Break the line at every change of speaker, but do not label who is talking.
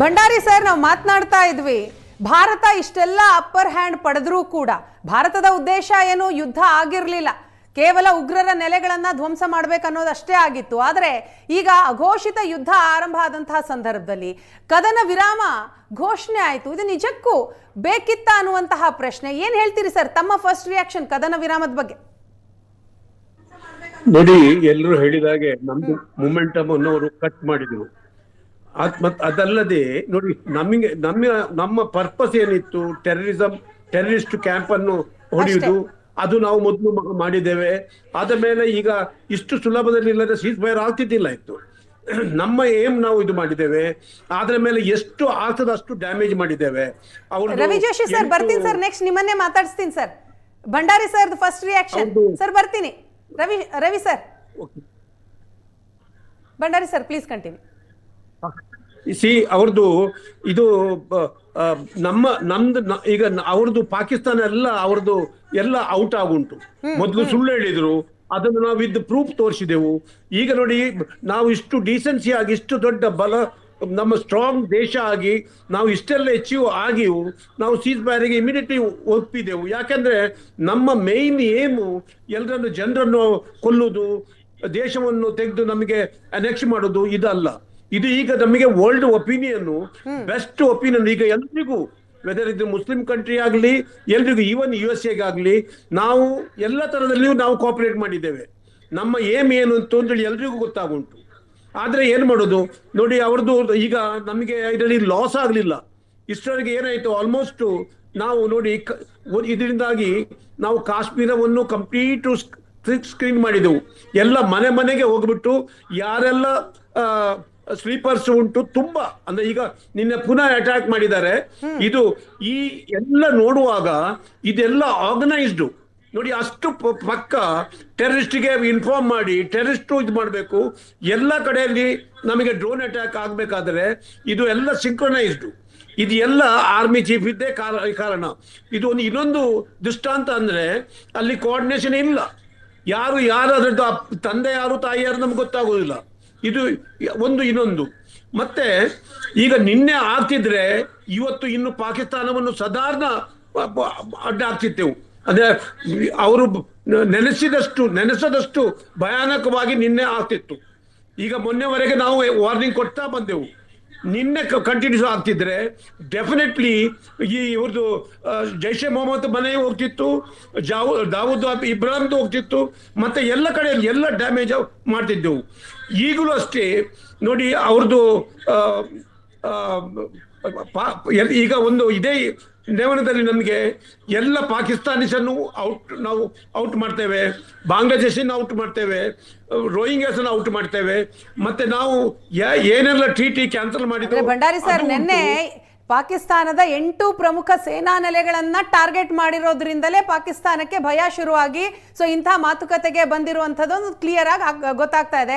Bhandari sir ನಾವು ಮಾತನಾಡ್ತಾ ಇದ್ವಿ. ಭಾರತ ಇಷ್ಟೆಲ್ಲ ಅಪ್ಪರ್ ಹ್ಯಾಂಡ್ ಪಡೆದ್ರೂ ಕೂಡ ಭಾರತದ ಉದ್ದೇಶ ಏನು ಯುದ್ಧ ಆಗಿರಲಿಲ್ಲ. ಕೇವಲ ಉಗ್ರರ ನೆಲೆಗಳನ್ನ ಧ್ವಂಸ ಮಾಡಬೇಕನ್ನೋದಷ್ಟೇ ಆಗಿತ್ತು. ಆದರೆ ಈಗ ಅಘೋಷಿತ ಯುದ್ಧ ಆರಂಭ ಆದಂತಹ ಸಂದರ್ಭದಲ್ಲಿ ಕದನ ವಿರಾಮ ಘೋಷಣೆ ಆಯಿತು. ಇದು ನಿಜಕ್ಕೂ ಬೇಕಿತ್ತ ಅನ್ನುವಂತಹ ಪ್ರಶ್ನೆ. ಏನ್ ಹೇಳ್ತೀರಿ ಸರ್ ತಮ್ಮ ಫಸ್ಟ್ ರಿಯಾಕ್ಷನ್ ಕದನ ವಿರಾಮದ ಬಗ್ಗೆ?
ನೋಡಿ ಎಲ್ಲರೂ ಹೇಳಿದಾಗೆ ನಮ್ದು ಮೊಮೆಂಟಮ್ ಅನ್ನು ಅವರು ಕಟ್ ಮಾಡಿದ್ರು. ಮತ್ ಅದಲ್ಲದೆ ನೋಡಿ ನಮಗೆ ನಮ್ಮ ನಮ್ಮ ಪರ್ಪಸ್ ಏನಿತ್ತು? ಟೆರರಿಸಂ ಟೆರರಿಸ್ಟ್ ಕ್ಯಾಂಪ್ ಅನ್ನು ಹೊಡೆಯುವುದು ಅದು ನಾವು ಮೊದಲು ಮಾಡಿದ್ದೇವೆ. ಅದ ಮೇಲೆ ಈಗ ಇಷ್ಟು ಸುಲಭದಲ್ಲಿ ಇಲ್ಲದೆ ಸೀಸ್ ಫೈರ್ ಆಗ್ತಿದ್ದಿಲ್ಲ ಇತ್ತು. ನಮ್ಮ ಏಮ್ ನಾವು ಇದು ಮಾಡಿದ್ದೇವೆ. ಅದರ ಮೇಲೆ ಎಷ್ಟು ಆಗ್ತದಷ್ಟು ಡ್ಯಾಮೇಜ್ ಮಾಡಿದ್ದೇವೆ.
ರವಿ ಜೋಶಿ ಸರ್ ಬರ್ತೀನಿ ಸರ್ ನೆಕ್ಸ್ಟ್ ನಿಮ್ಮನ್ನೇ ಮಾತಾಡಿಸ್ತೀನಿ sir Bhandari sir first reaction sir ಬರ್ತೀನಿ. Ravi Ravi sir Bhandari sir please continue
see ಅವ್ರದ್ದು ಇದು ನಮ್ಮ ನಮ್ದು ಈಗ ಅವ್ರದ್ದು ಪಾಕಿಸ್ತಾನ ಎಲ್ಲ ಅವ್ರದ್ದು ಎಲ್ಲ ಔಟ್ ಆಗುಂಟು. ಮೊದಲು ಸುಳ್ಳು ಹೇಳಿದ್ರು ಅದನ್ನು ನಾವು ಇದ್ದು ಪ್ರೂಫ್ ತೋರಿಸಿದೆವು. ಈಗ ನೋಡಿ ನಾವು ಇಷ್ಟು ಡಿಸೆನ್ಸಿ ಆಗಿ ಇಷ್ಟು ದೊಡ್ಡ ಬಲ ನಮ್ಮ ಸ್ಟ್ರಾಂಗ್ ದೇಶ ಆಗಿ ನಾವು ಇಷ್ಟೆಲ್ಲ ಅಚೀವ್ ಆಗಿಯೂ ನಾವು ಸೀಸ್ ಬ್ಯಾರಿಗೆ ಇಮಿಡಿಯೇಟ್ಲಿ ಒಪ್ಪಿದೆವು. ಯಾಕಂದ್ರೆ ನಮ್ಮ ಮೇನ್ ಏಮು ಎಲ್ಲರನ್ನು ಜನರನ್ನು ಕೊಲ್ಲುವುದು ದೇಶವನ್ನು ತೆಗೆದು ನಮಗೆ ಅನೆಕ್ಸ್ ಮಾಡೋದು ಇದಲ್ಲ. ಇದು ಈಗ ನಮಗೆ ವರ್ಲ್ಡ್ ಒಪಿನಿಯನ್ ಬೆಸ್ಟ್ ಒಪಿನಿಯನ್ ಈಗ ಎಲ್ರಿಗೂ ವೆದರ್ ಇದು ಮುಸ್ಲಿಂ ಕಂಟ್ರಿ ಆಗಲಿ ಎಲ್ರಿಗೂ ಈವನ್ ಯು ಎಸ್ ಎಗಾಗ್ಲಿ ನಾವು ಎಲ್ಲ ತರದಲ್ಲಿಯೂ ನಾವು ಕೋಪರೇಟ್ ಮಾಡಿದ್ದೇವೆ. ನಮ್ಮ ಏಮ್ ಏನು ಅಂತ ಅಂತೇಳಿ ಎಲ್ರಿಗೂ ಗೊತ್ತಾಗುಂಟು. ಆದ್ರೆ ಏನ್ ಮಾಡೋದು? ನೋಡಿ ಅವ್ರದ್ದು ಈಗ ನಮಗೆ ಇದರಲ್ಲಿ ಲಾಸ್ ಆಗಲಿಲ್ಲ. ಇಷ್ಟರವರೆಗೆ ಏನಾಯ್ತು? ಆಲ್ಮೋಸ್ಟ್ ನಾವು ನೋಡಿ ಇದರಿಂದಾಗಿ ನಾವು ಕಾಶ್ಮೀರವನ್ನು ಕಂಪ್ಲೀಟ್ ಸ್ಕ್ರೀನ್ ಮಾಡಿದೆವು. ಎಲ್ಲ ಮನೆ ಮನೆಗೆ ಹೋಗ್ಬಿಟ್ಟು ಯಾರೆಲ್ಲ ಸ್ಲೀಪರ್ಸ್ ಉಂಟು ತುಂಬಾ. ಅಂದ್ರೆ ಈಗ ನಿನ್ನೆ ಪುನಃ ಅಟ್ಯಾಕ್ ಮಾಡಿದ್ದಾರೆ. ಇದು ಈ ಎಲ್ಲ ನೋಡುವಾಗ ಇದೆಲ್ಲ ಆರ್ಗನೈಸ್ಡ್ ನೋಡಿ ಅಷ್ಟು ಪಕ್ಕ ಟೆರರಿಸ್ಟ್ಗೆ ಇನ್ಫಾರ್ಮ್ ಮಾಡಿ ಟೆರರಿಸ್ಟ್ ಇದು ಮಾಡಬೇಕು. ಎಲ್ಲ ಕಡೆಯಲ್ಲಿ ನಮಗೆ ಡ್ರೋನ್ ಅಟ್ಯಾಕ್ ಆಗಬೇಕಾದ್ರೆ ಇದು ಎಲ್ಲ ಸಿಂಕ್ರೊನೈಸ್ಡ್ ಇದು ಎಲ್ಲ ಆರ್ಮಿ ಚೀಫ್ ಇದ್ದೇ ಕಾರ- ಕಾರಣ. ಇದು ಒಂದು ಇನ್ನೊಂದು ದೃಷ್ಟಾಂತ ಅಂದ್ರೆ ಅಲ್ಲಿ ಕೋಆರ್ಡಿನೇಷನ್ ಇಲ್ಲ. ಯಾರು ಯಾರು ಅದ್ರದ್ದು ತಂದೆ ಯಾರು ತಾಯಿ ಯಾರು ನಮ್ಗೆ ಗೊತ್ತಾಗೋದಿಲ್ಲ. ಇದು ಒಂದು ಇನ್ನೊಂದು. ಮತ್ತೆ ಈಗ ನಿನ್ನೆ ಆಗ್ತಿದ್ರೆ ಇವತ್ತು ಇನ್ನು ಪಾಕಿಸ್ತಾನವನ್ನು ಸಾಧಾರಣ ಅಡ್ಡ ಆಗ್ತಿದ್ದೆವು ಅದೇ ಅವರು ನೆನೆಸಿದಷ್ಟು, ನೆನೆಸದಷ್ಟು ಭಯಾನಕವಾಗಿ ನಿನ್ನೆ ಆಗ್ತಿತ್ತು. ಈಗ ಮೊನ್ನೆವರೆಗೆ ನಾವು ವಾರ್ನಿಂಗ್ ಕೊಡ್ತಾ ಬಂದೆವು. ನಿನ್ನೆ ಕಂಟಿನ್ಯೂಸ್ ಆಗ್ತಿದ್ರೆ ಡೆಫಿನೆಟ್ಲಿ ಈ ಇವ್ರದ್ದು ಜೈಷೆ ಮೊಹಮ್ಮದ್ ಮನೆ ಹೋಗ್ತಿತ್ತು, ಜಾವು, ದಾವೂದ್ ಇಬ್ರಾಹಿಮ್ದು ಹೋಗ್ತಿತ್ತು, ಮತ್ತೆ ಎಲ್ಲ ಕಡೆ ಎಲ್ಲ ಡ್ಯಾಮೇಜ್ ಮಾಡ್ತಿದ್ದೆವು. ಈಗಲೂ ಅಷ್ಟೇ, ನೋಡಿ ಅವ್ರದ್ದು ಈಗ ಒಂದು ಇದೇ ನೇವನದಲ್ಲಿ ನಮಗೆ ಎಲ್ಲ ಪಾಕಿಸ್ತಾನಿಸನ್ನು ಔಟ್ ನಾವು ಔಟ್ ಮಾಡ್ತೇವೆ ಬಾಂಗ್ಲಾದೇಶನ್ನು ಔಟ್ ಮಾಡ್ತೇವೆ ರೋಹಿಂಗ್ಯಾಸನ್ನು ಔಟ್ ಮಾಡ್ತೇವೆ ಮತ್ತೆ ನಾವು ಏನೆಲ್ಲ ಟ್ರೀಟಿ ಕ್ಯಾನ್ಸಲ್
ಮಾಡಿದ್ದೇವೆ
ಮಾಡಿದ್ರು
ಭಂಡಾರಿ ಸರ್ ನಿನ್ನೆ ಪಾಕಿಸ್ತಾನದ ಎಂಟು ಪ್ರಮುಖ ಸೇನಾ ನೆಲೆಗಳನ್ನ ಟಾರ್ಗೆಟ್ ಮಾಡಿರೋದ್ರಿಂದಲೇ ಪಾಕಿಸ್ತಾನಕ್ಕೆ ಭಯ ಶುರುವಾಗಿ ಸೊ ಇಂತಹ ಮಾತುಕತೆಗೆ ಬಂದಿರುವಂತದ್ದು ಕ್ಲಿಯರ್ ಆಗಿ ಗೊತ್ತಾಗ್ತಾ ಇದೆ.